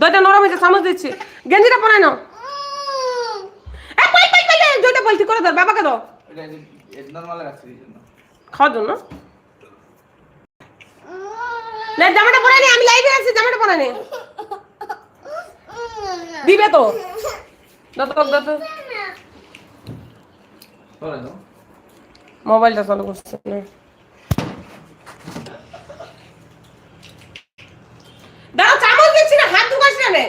দইটা নরম হয়েছে চামচ দিচ্ছি। গেঞ্জিটা পরাই নাও। দইটা পলটি করে দাও বাবাকে দাও খাওয়ার জন্য? না জামাটা পরাই নি আমি লাইভে আছি জামাটা পরাই নি। দিবে তো। দাও তো দাও তো পরে দাও মোবাইলটা চালু করছে না। দাও হাত ঢুকাস না রে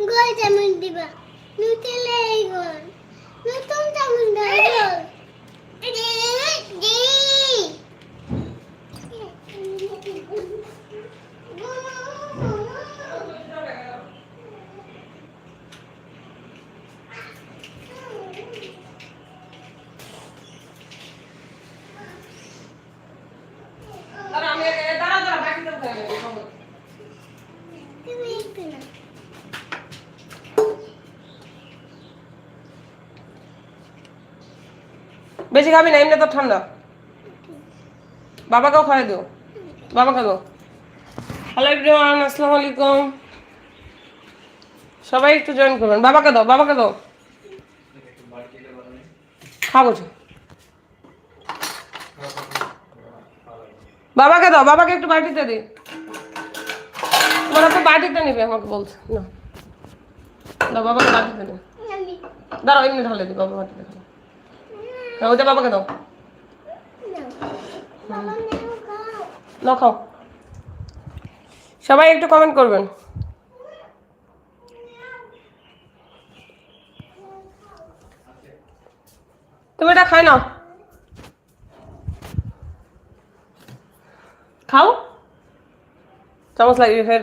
গোল চামচ দিবা। গোল। নতুন চামচ দাও গোল দাঁড়া আমি দাঁড়া দাঁড়া বাকিটা উঠাই নেব তুমি একটু না বেশি খাবি না, এমনি তো ঠান্ডা। বাবাকেও খাওয়াই দিও। বাবাকে দাও। হ্যালো এভরিওয়ান আসসালামু আলাইকুম। সবাই একটু জয়েন করবেন বাবাকে দাও বাবাকে দাও। খাব। বাবাকে দাও, বাবাকে একটু বাটিতে দি। তোমার তো বাটিতে নিবে, আমাকে বলছে। না। দাও, বাবাকে বাটিতে দিও দাঁড়াও, এমনি ঢালে দি বাবা বাটিতে ঢালো ওইটা বাবাকে দাও না খাও সবাই একটু কমেন্ট করবেন। তুমি এটা খাই না। খাও? চামচ লাগিয়ে ফের।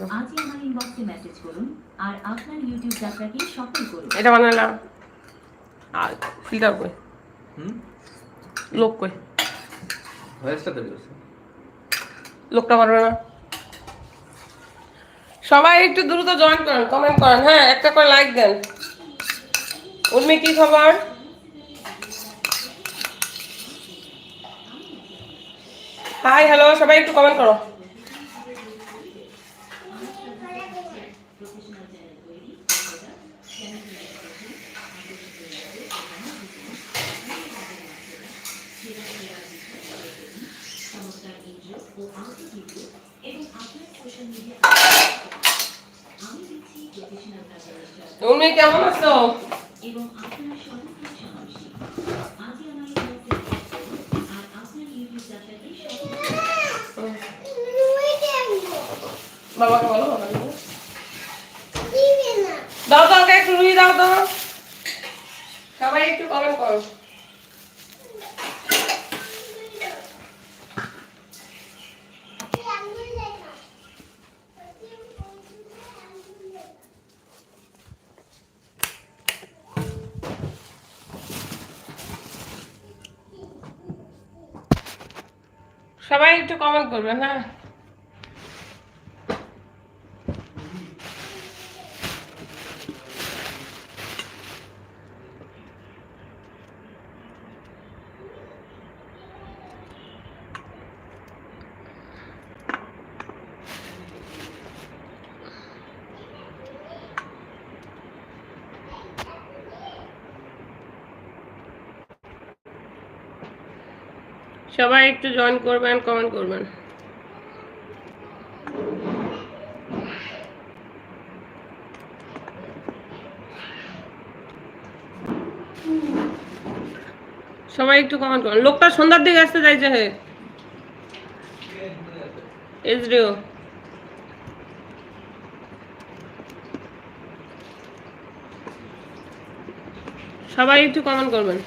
দাও। আজই আমার ইনবক্সে মেসেজ করুন। আর আপনার ইউটিউব যাত্রাকে সফল করুন। এটা বানালাম। ফিল্টার কই? হুম? লোক কই? ভয়েসটা লোকটা পারবে না। সবাই একটু দ্রুত জয়েন করেন কমেন্ট করেন। হ্যাঁ একটা করে লাইক দেন। উর্মি, কি খবর? হাই হ্যালো সবাই একটু কমেন্ট করো চমৎকার ইন্ট্রো ও আউটরো ভিডিও এবং আপনার সোশ্যাল মিডিয়া আমি দিচ্ছি প্রফেশনাল কাজের নিশ্চয়তা উর্মি কেমন আছো এবং আপনার সততার সমাবেশী আজই আমার ইনবক্সে মেসেজ করুন আর আপনার ইউটিউব যাত্রাকে সফল করুন রুই দেবো বাবাকে বলো বাবাকে বলো। দিবে না দাও দাও ওকে একটু রুই দাও তো সবাই সবাই একটু কমেন্ট করো সবাই একটু কমেন্ট করবেন হ্যাঁ। সবাই একটু জয়েন করবেন কমেন্ট করবেন। সবাই একটু কমেন্ট করবেন। লোকটা সন্ধ্যার দিকে আসতে চাইছে হে। এজরিও সবাই একটু কমেন্ট করবেন।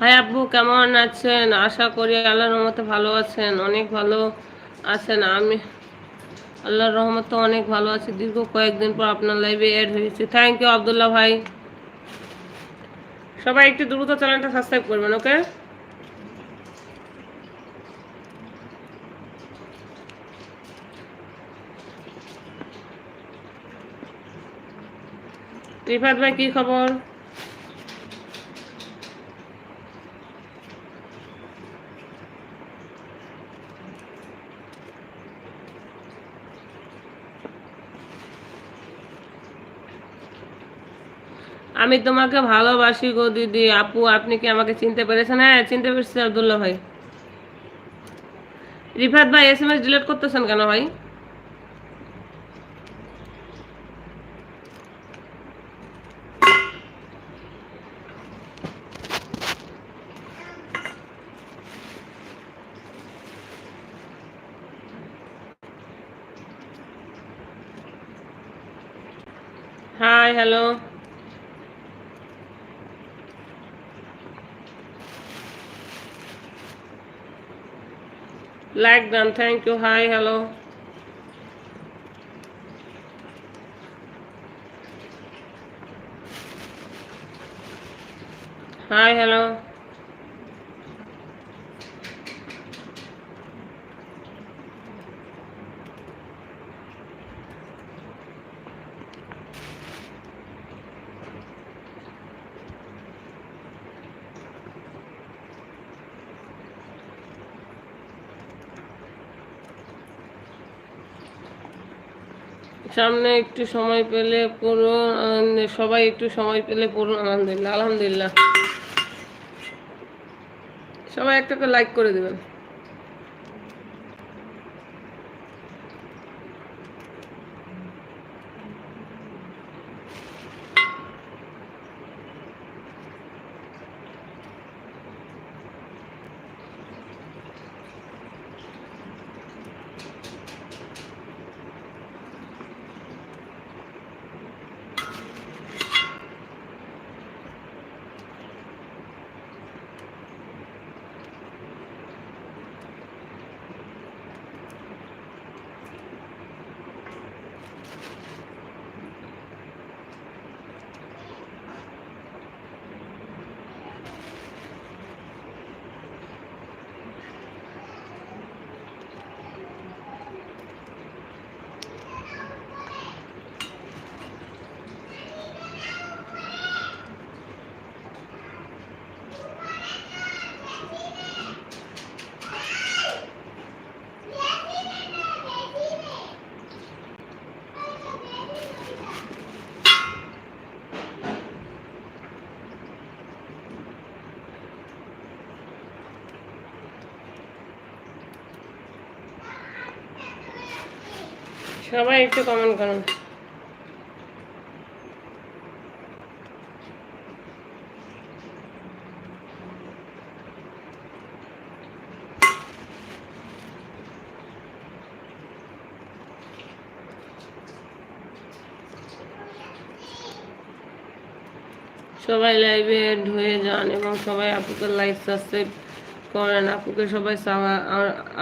হাই আব্বু, কেমন আছেন? আশা করি আল্লাহর রহমতে ভালো আছেন, অনেক ভালো আছেন। আমি আল্লাহর রহমতে অনেক ভালো আছি। দীর্ঘ কয়েকদিন পর আপনার লাইভে অ্যাড হয়েছে। থ্যাংক ইউ আবদুল্লাহ ভাই। সবাই একটু দ্রুত চ্যানেলটা সাবস্ক্রাইব করবেন, ওকে? রিফাত ভাই, কি খবর? আমি তোমাকে ভালোবাসি গো দিদি। আপু, আপনি কি আমাকে চিনতে পেরেছেন? হ্যাঁ চিনতে পেরেছি, আবদুল্লাহ ভাই। রিফাত ভাই এস এম এস ডিলেট করতেছেন কেন ভাই? Like done. Thank you. Hi. Hello. Hi. Hello. সামনে একটু সময় পেলে পুরো সবাই একটু সময় পেলে পুরো আলহামদুলিল্লাহ আলহামদুলিল্লাহ। সবাই একটা লাইক করে দেবেন। সবাই একটু কমেন্ট করুন। সবাই লাইভে হয়ে যান এবং সবাই আপুকে লাইক সাবস্ক্রাইব করেন। আপুকে সবাই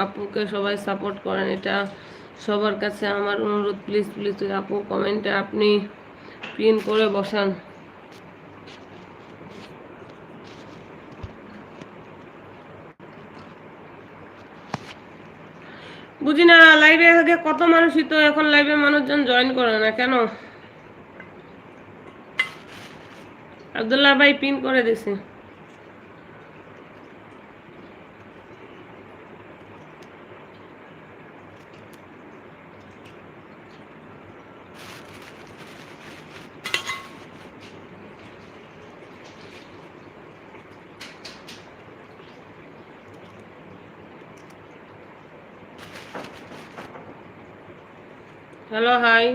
আপুকে সবাই সাপোর্ট করেন। এটা সবার কাছে আমার অনুরোধ প্লিজ প্লিজ আপু কমেন্টে আপনি পিন করে বসান। বুঝি না লাইভে আগে কত মানুষই তো এখন লাইভে মানুষজন জয়েন করে না, কেন? আব্দুল্লাহ ভাই পিন করে দিছে হ্যালো হাই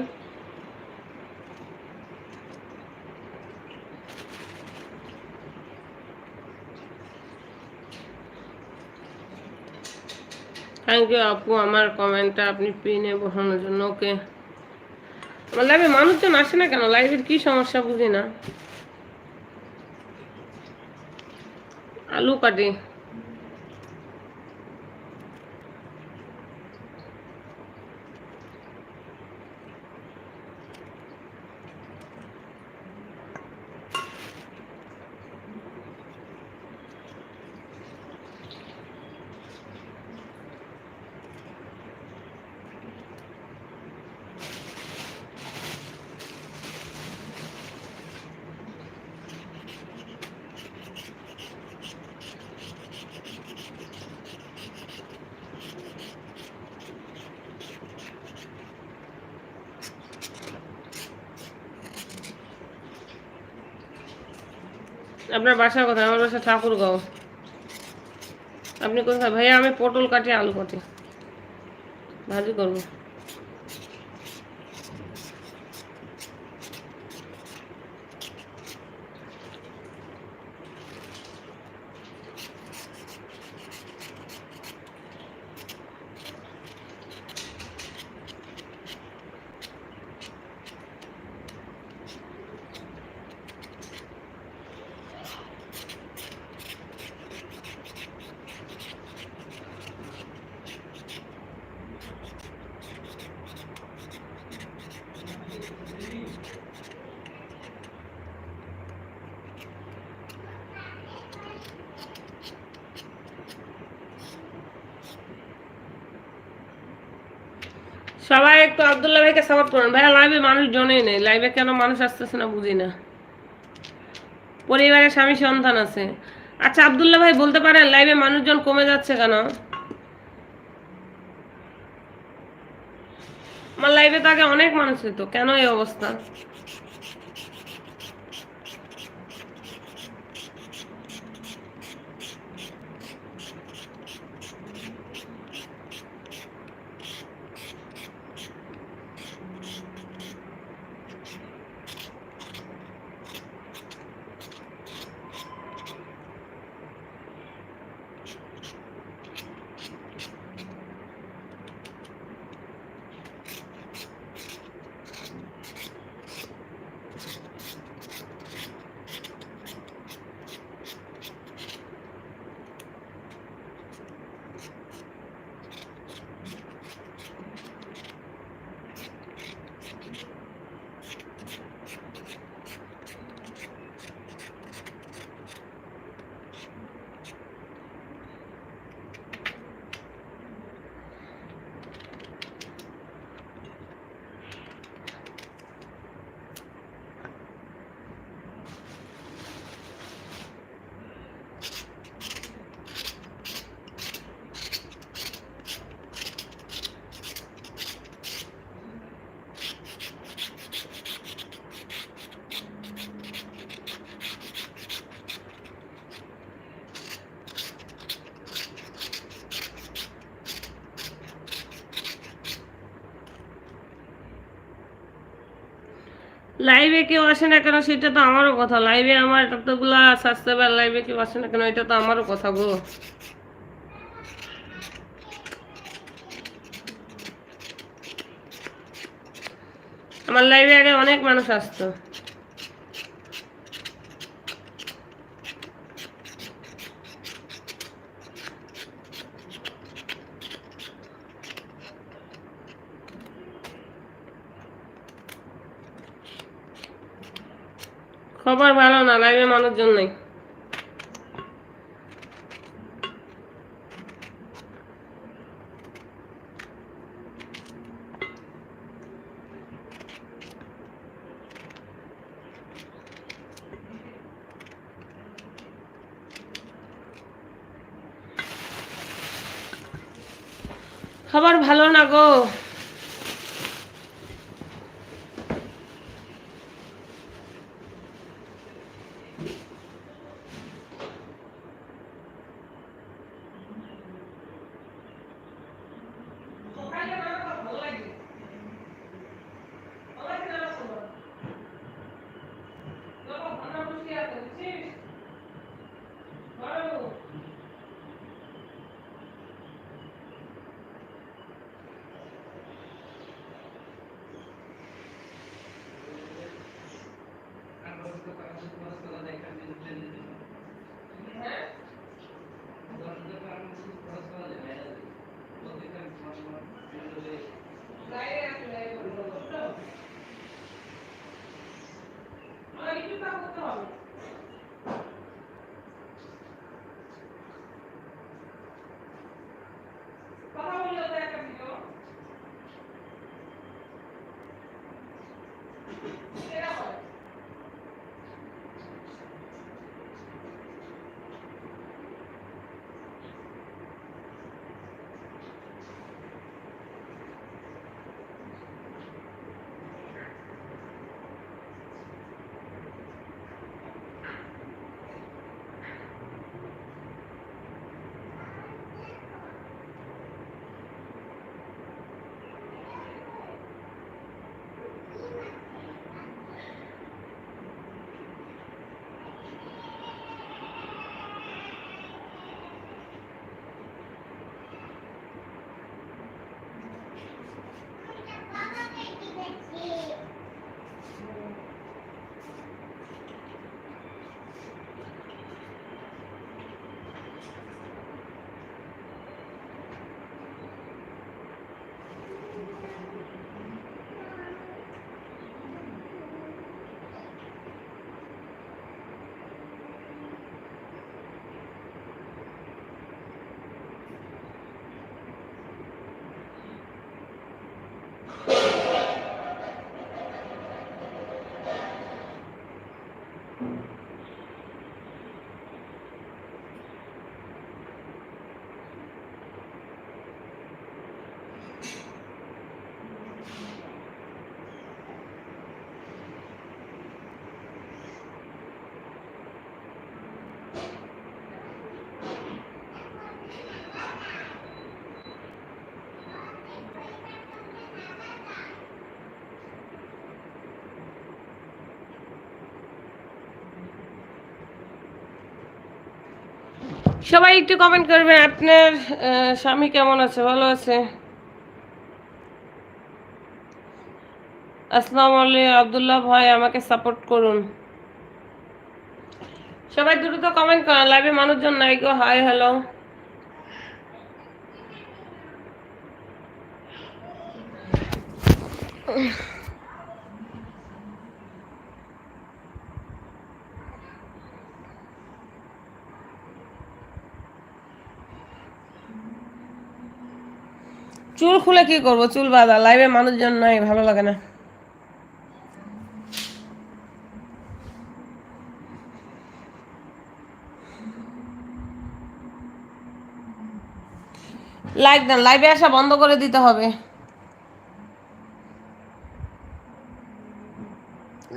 থ্যাংক ইউ আপু আমার কমেন্টটা আপনি পিনে বসানোর জন্য ওকে আমার লাইভে মানুষজন আসে না কেন? লাইভের কি সমস্যা বুঝি না। আলু কাটি। আপনার বাসার কথা, আমার বাসা ঠাকুরগাঁও। আপনি কোথায়? ভাইয়া, আমি পটল কাটি আলু কাটি। ভাজি করব। সবাই একটু আবদুল্লাহ ভাইকে সাপোর্ট করেন। ভাইয়া লাইভে মানুষ জনেই নেই। লাইভে কেন মানুষ আসতেছে না বুঝি না। পরিবারে স্বামী সন্তান আছে। আচ্ছা আবদুল্লাহ ভাই, বলতে পারেন লাইভে মানুষজন কমে যাচ্ছে কেন? আমার লাইভে তো আগে অনেক মানুষ হতো কেন এই অবস্থা? লাইভে কেউ আসে না কেন, সেটা তো আমারও কথা। লাইভে আমার কতগুলা সাবস্ক্রাইবার লাইভে কেউ আসে না কেন, এটা তো আমারও কথা গো। আমার লাইভে আগে অনেক মানুষ আসতো। খবর ভালো না লাইভে মানুষজন নাই। খবর ভালো না গো। সবাই একটু কমেন্ট করবেন, আপনার স্বামী কেমন আছে? ভালো আছে? আসসালামু আলাইকুম, আব্দুল্লাহ ভাই, আমাকে সাপোর্ট করুন। সবাই দ্রুত কমেন্ট করেন লাইভে মানুষজন নাই গো হাই হ্যালো চুল খুলে কি করব? চুল বাঁধা। লাইভে মানুষজন নাই, ভালো লাগে না। লাইক দেন। লাইভে আসা বন্ধ করে দিতে হবে।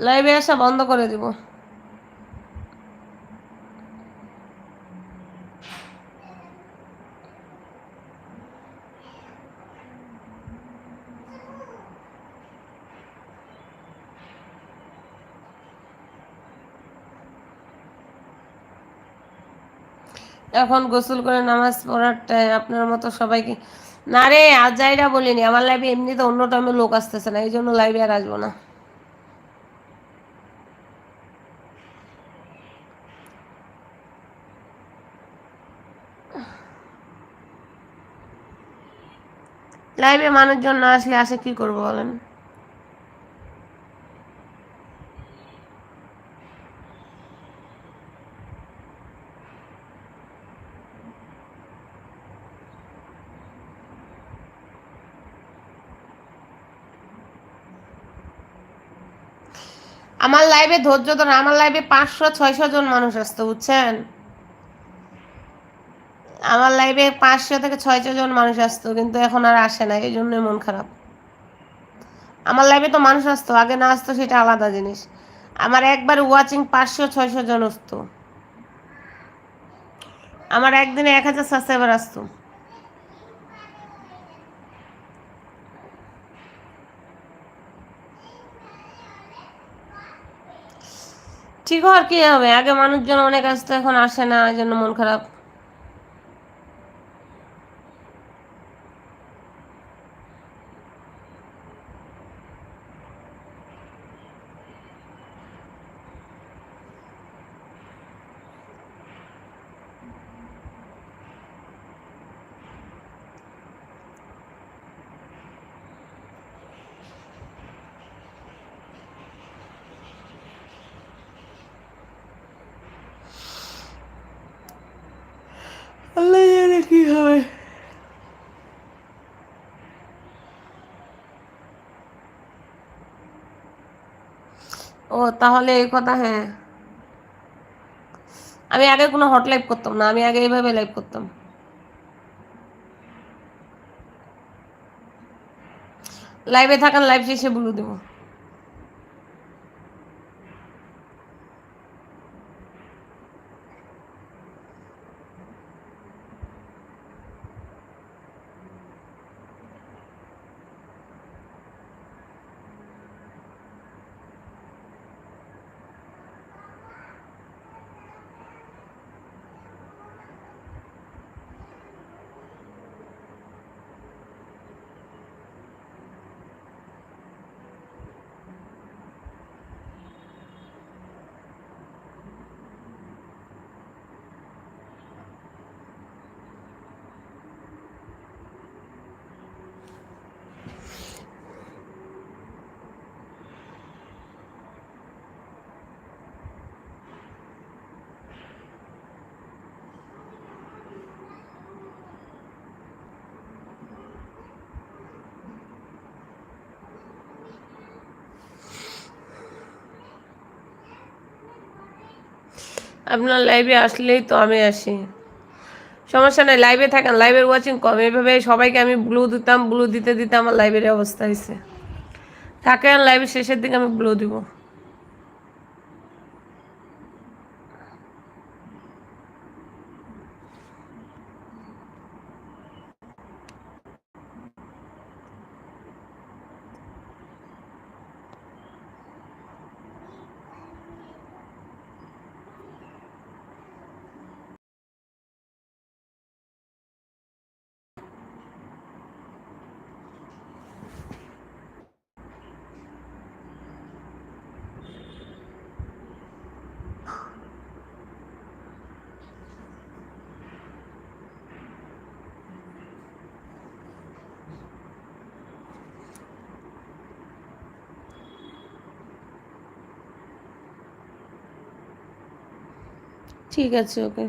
লাইভে আসা বন্ধ করে দিব। এখন গোসল করে নামাজ পড়ার টাইম আপনার মতো সবাইকে। না রে আজ যাইরা বলিনি, আমার লাইভে এমনিতে অন্য টাইমে লোক আসতেছে না এই জন্য লাইভে আর আসব না। লাইভে মানুষজন না আসলে আসে কি করব বলেন? আমার লাইভে ধৈর্য ধরে, আমার লাইভে পাঁচশো, ছয়শো জন মানুষ আসতো, বুঝছেন? আমার লাইভে পাঁচশো থেকে ছয়শো জন মানুষ আসতো, কিন্তু এখন আর আসে না, এই জন্যই মন খারাপ। আমার লাইভে তো মানুষ আসতো, আগে না আসতো সেটা আলাদা জিনিস। আমার একবার ওয়াচিং পাঁচশো, ছয়শো জন আসতো আমার একদিনে এক হাজার সাবস্ক্রাইবার আসতো। ঠিক হওয়ার কি হবে? আগে মানুষজন অনেক আসতো, এখন আসে না, এই জন্য মন খারাপ আল্লাহ জানে কি হবে ও, তাহলে এই কথা হ্যাঁ। আমি আগে কোনো হট লাইভ করতাম না, আমি আগে এইভাবে লাইভ করতাম। লাইভে থাকার লাইভ শেষে বলে দেবো। আপনার লাইভে আসলেই তো আমি আসি। সমস্যা নাই লাইভে থাকেন লাইভের ওয়াচিং কম। এইভাবে সবাইকে আমি ব্লু দিতাম ব্লু দিতে দিতে আমার লাইভের অবস্থা হয়েছে থাকেন লাইভের শেষের দিকে আমি ব্লু দিব। ঠিক আছে ওকে।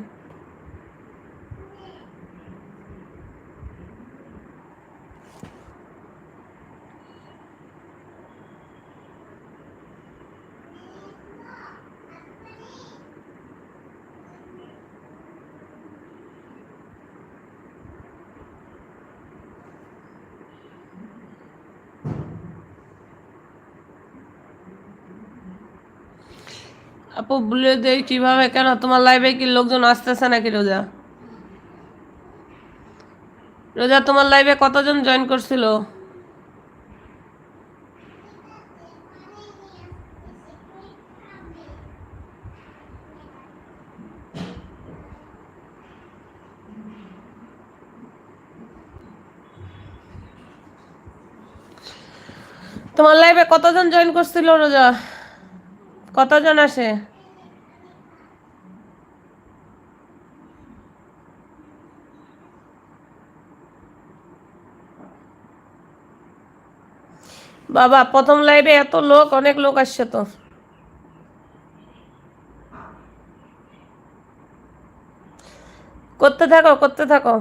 আপু বলে দেই, কীভাবে? কেন? তোমার লাইভে কি লোকজন আসতেছে নাকি, রোজা? রোজা, তোমার লাইভে কতজন জয়েন করছিল? তোমার লাইভে কতজন জয়েন করছিল, রোজা? কতজন আসে? বাবা, প্রথম লাইভে এত লোক, অনেক লোক আসছে তো। করতে থাকো করতে থাকো।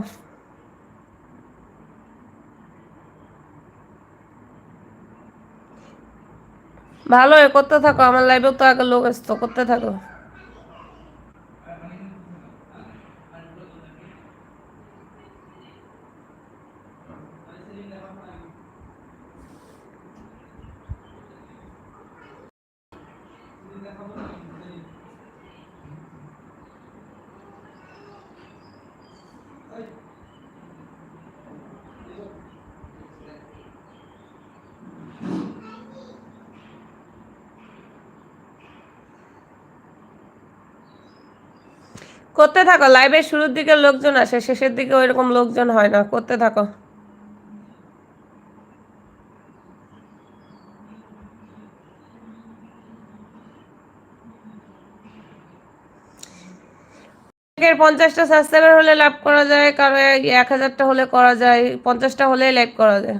ভালো করতে থাকো আমার লাইভেও তো আগে লোক আসতো করতে থাকো। করতে থাকো লাইভের শুরুর দিকে লোকজন আসে, শেষের দিকে ওইরকম লোকজন হয় না, করতে থাকো। পঞ্চাশটা সাবস্ক্রাইবার হলে লাভ করা যায়, কারও এক হাজারটা হলে করা যায়, পঞ্চাশটা হলেই লাইভ করা যায়।